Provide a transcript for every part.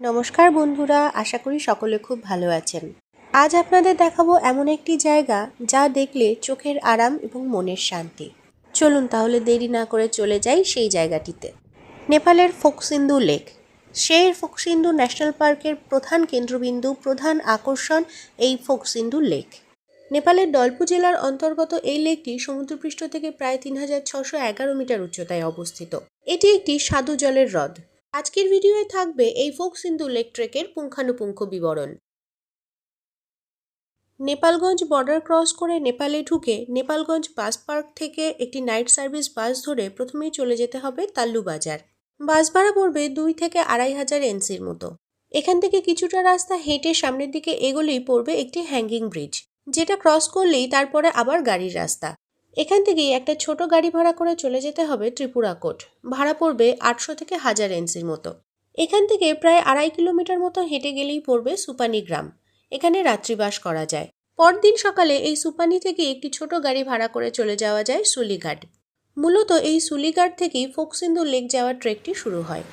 নমস্কার বন্ধুরা, আশা করি সকলে খুব ভালো আছেন। আজ আপনাদের দেখাবো এমন একটি জায়গা যা দেখলে চোখের আরাম এবং মনের শান্তি। চলুন তাহলে দেরি না করে চলে যাই সেই জায়গাটিতে। নেপালের ফোকসিন্ধু লেক। সেই ফোকসিন্ধু ন্যাশনাল পার্কের প্রধান কেন্দ্রবিন্দু, প্রধান আকর্ষণ এই ফোকসিন্ধু লেক। নেপালের ডলপু জেলার অন্তর্গত এই লেকটি সমুদ্রপৃষ্ঠ থেকে প্রায় তিন হাজার ছশো এগারো মিটার উচ্চতায় অবস্থিত। এটি একটি স্বাদু জলের হ্রদ। আজকের ভিডিওয়ে থাকবে এই ফোক সিন্ধু লেক ট্রেকের পুঙ্খানুপুঙ্খ বিবরণ। নেপালগঞ্জ বর্ডার ক্রস করে নেপালে ঢুকে নেপালগঞ্জ বাস পার্ক থেকে একটি নাইট সার্ভিস বাস ধরে প্রথমেই চলে যেতে হবে তাল্লু বাজার। বাস ভাড়া পড়বে দুই থেকে আড়াই হাজার এনসির মতো। এখান থেকে কিছুটা রাস্তা হেঁটে সামনের দিকে এগোলেই পড়বে একটি হ্যাঙ্গিং ব্রিজ, যেটা ক্রস করলেই তারপরে আবার গাড়ির রাস্তা। এখান থেকেই একটা ছোট গাড়ি ভাড়া করে চলে যেতে হবে ত্রিপুরা কোট ভাড়া পড়বে আটশো থেকে হাজার এনসির মতো। এখান থেকে প্রায় আড়াই কিলোমিটার মতো হেঁটে গেলেই পড়বে সুপানি গ্রাম। এখানে রাত্রিবাস করা যায়। পরদিন সকালে এই সুপানি থেকে একটি ছোট গাড়ি ভাড়া করে চলে যাওয়া যায় সুলিঘাট। মূলত এই সুলিঘাট থেকেই ফোকসিন্ধু লেক যাওয়ার ট্রেকটি শুরু হয়।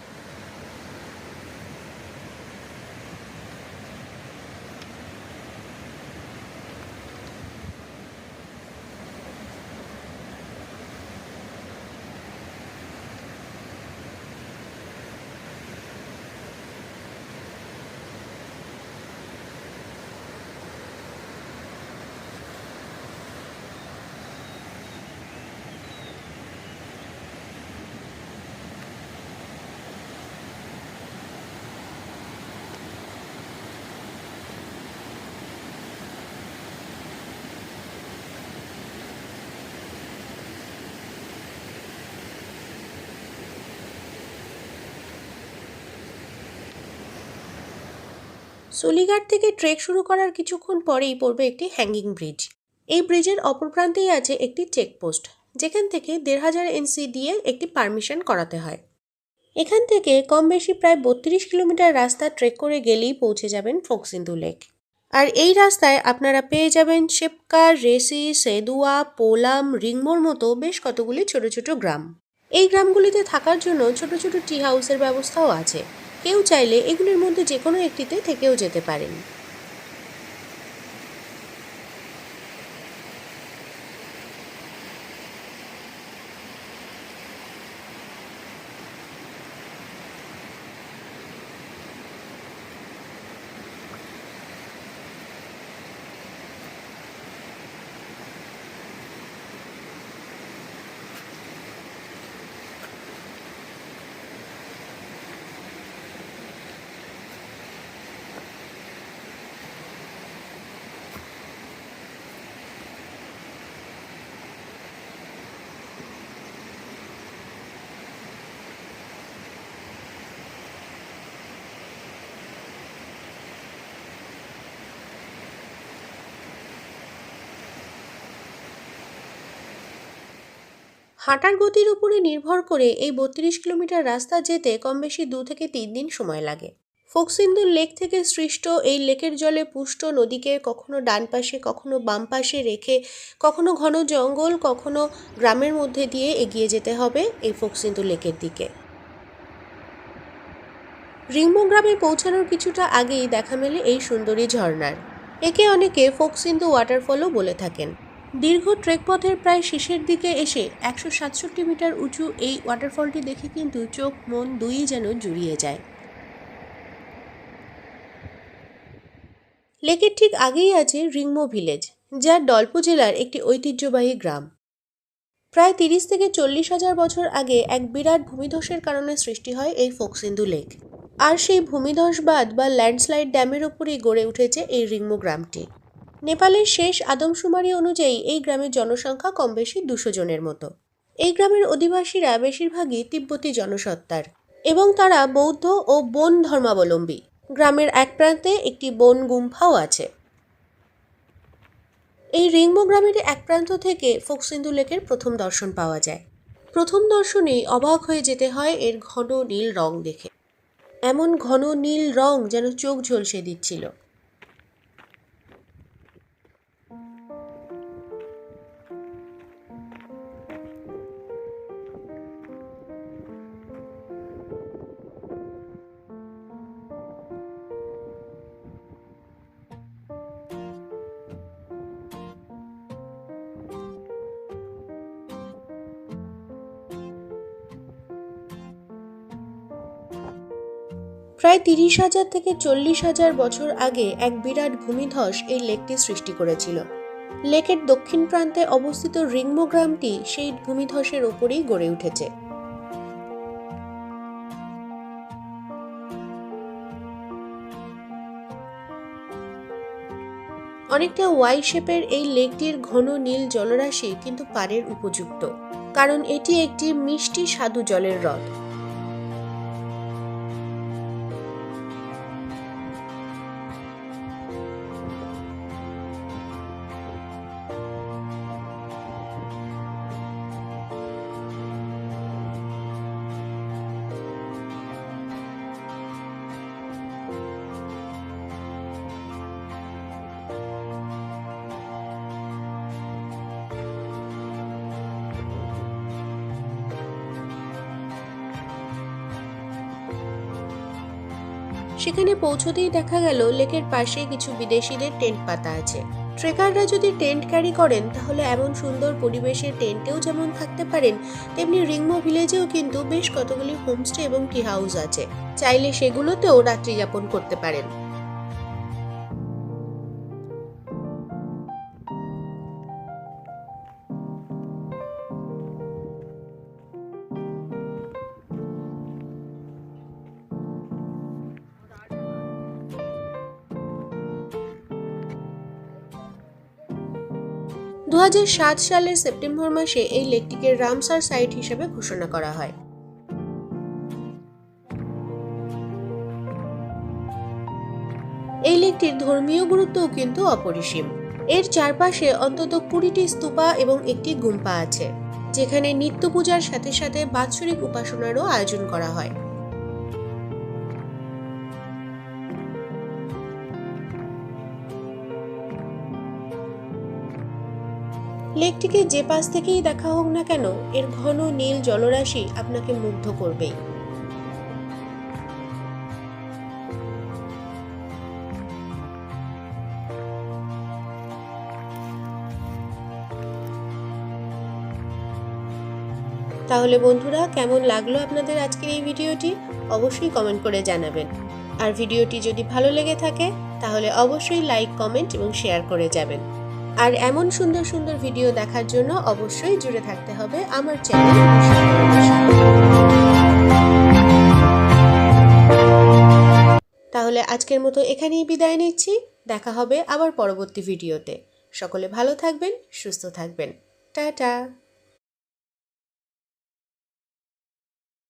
সুলিঘাট থেকে ট্রেক শুরু করার কিছুক্ষণ পরেই পড়বে একটি হ্যাঙ্গিং ব্রিজ এই ব্রিজের অপর প্রান্তেই আছে একটি চেকপোস্ট যেখান থেকে দেড় হাজার এনসি দিয়ে একটি পারমিশন করাতে হয়। এখান থেকে কম বেশি প্রায় বত্রিশ কিলোমিটার রাস্তা ট্রেক করে গেলেই পৌঁছে যাবেন ফোকসিন্ধু লেক। আর এই রাস্তায় আপনারা পেয়ে যাবেন শেপকা, রেসি, সেদুয়া, পোলাম, রিংমোর মতো বেশ কতগুলি ছোট ছোট গ্রাম। এই গ্রামগুলিতে থাকার জন্য ছোট ছোট টি হাউসের ব্যবস্থাও আছে। কেউ চাইলে এগুলির মধ্যে যে কোনো একটিতে থেকেও যেতে পারেন। হাঁটার গতির উপরে নির্ভর করে এই বত্রিশ কিলোমিটার রাস্তা যেতে কম বেশি দু থেকে তিন দিন সময় লাগে। ফোকসিন্ধুর লেক থেকে সৃষ্ট এই লেকের জলে পুষ্ট নদীকে কখনো ডান পাশে, কখনো বাম পাশে রেখে, কখনো ঘন জঙ্গল, কখনো গ্রামের মধ্যে দিয়ে এগিয়ে যেতে হবে এই ফোকসিন্ধু লেকের দিকে। রিংমো গ্রামে পৌঁছানোর কিছুটা আগেই দেখা মেলে এই সুন্দরী ঝর্ণার। একে অনেকে ফোকসিন্ধু ওয়াটারফলও বলে থাকেন। দীর্ঘ ট্রেক পথের প্রায় শেষের দিকে এসে একশো সাতষট্টি মিটার উঁচু এই ওয়াটারফলটি দেখে কিন্তু চোখ, মন দুই যেন জুড়িয়ে যায়। লেকের ঠিক আগেই আছে রিংমো ভিলেজ, যা ডল্পো জেলার একটি ঐতিহ্যবাহী গ্রাম। প্রায় তিরিশ থেকে চল্লিশ হাজার বছর আগে এক বিরাট ভূমিধসের কারণে সৃষ্টি হয় এই ফোকসিন্ধু লেক। আর সেই ভূমিধসবাদ বা ল্যান্ডস্লাইড ড্যামের ওপরেই গড়ে উঠেছে এই রিংমো গ্রামটি। নেপালের শেষ আদমশুমারি অনুযায়ী এই গ্রামের জনসংখ্যা কম বেশি দুশো জনের মতো। এই গ্রামের অধিবাসীরা বেশিরভাগই তিব্বতী জনসত্তার এবং তারা বৌদ্ধ ও বন ধর্মাবলম্বী। গ্রামের এক প্রান্তে একটি বন গুম্ফাও আছে। এই রিংমো গ্রামের এক প্রান্ত থেকে ফোকসিন্ধু লেকের প্রথম দর্শন পাওয়া যায়। প্রথম দর্শনেই অবাক হয়ে যেতে হয় এর ঘন নীল রং দেখে। এমন ঘন নীল রং যেন চোখ ঝলসে দিচ্ছিল। প্রায় তিরিশ হাজার থেকে চল্লিশ হাজার বছর আগে এক বিরাট ভূমিধস এই লেকটি সৃষ্টি করেছিল। লেকের দক্ষিণ প্রান্তে অবস্থিত রিংমো গ্রামটি সেই ভূমিধসের ওপরেই গড়ে উঠেছে। অনেকটা ওয়াই শেপের এই লেকটির ঘন নীল জলরাশি কিন্তু পাড়ের উপযুক্ত, কারণ এটি একটি মিষ্টি স্বাদু জলের হ্রদ। সেখানে পৌঁছতেই দেখা গেল লেকের পাশে কিছু বিদেশিদের টেন্ট পাতা আছে। ট্রেকাররা যদি টেন্ট ক্যারি করেন, তাহলে এমন সুন্দর পরিবেশে টেন্টেও যেমন থাকতে পারেন, তেমনি রিংমো ভিলেজেও কিন্তু বেশ কতগুলি হোমস্টে এবং টি হাউস আছে। চাইলে সেগুলোতেও রাত্রি যাপন করতে পারেন। দু হাজার সাত সালের সেপ্টেম্বর মাসে এই লেকটিকে রামসার সাইট হিসেবে ঘোষণা করা হয়। এই লেকটির ধর্মীয় গুরুত্বও কিন্তু অপরিসীম। এর চারপাশে অন্তত কুড়িটি স্তূপা এবং একটি গুম্পা আছে, যেখানে নিত্য পূজার সাথে সাথে বাৎসরিক উপাসনারও আয়োজন করা হয়। লেকটিকে যে পাশ থেকেই দেখা হোক না কেন, এর ঘন নীল জলরাশি আপনাকে মুগ্ধ করবেই। তাহলে বন্ধুরা, কেমন লাগল আপনাদের আজকের এই ভিডিওটি? অবশ্যই কমেন্ট করে জানাবেন। আর ভিডিওটি যদি ভালো লেগে থাকে, তাহলে অবশ্যই লাইক, কমেন্ট এবং শেয়ার করে যাবেন। আর এমন সুন্দর সুন্দর ভিডিও দেখার জন্য অবশ্যই জুড়ে থাকতে হবে আমার চ্যানেল। তাহলে আজকের মতো এখানেই বিদায় নিচ্ছি। দেখা হবে আবার পরবর্তী ভিডিওতে। সকলে ভালো থাকবেন, সুস্থ থাকবেন। টাটা।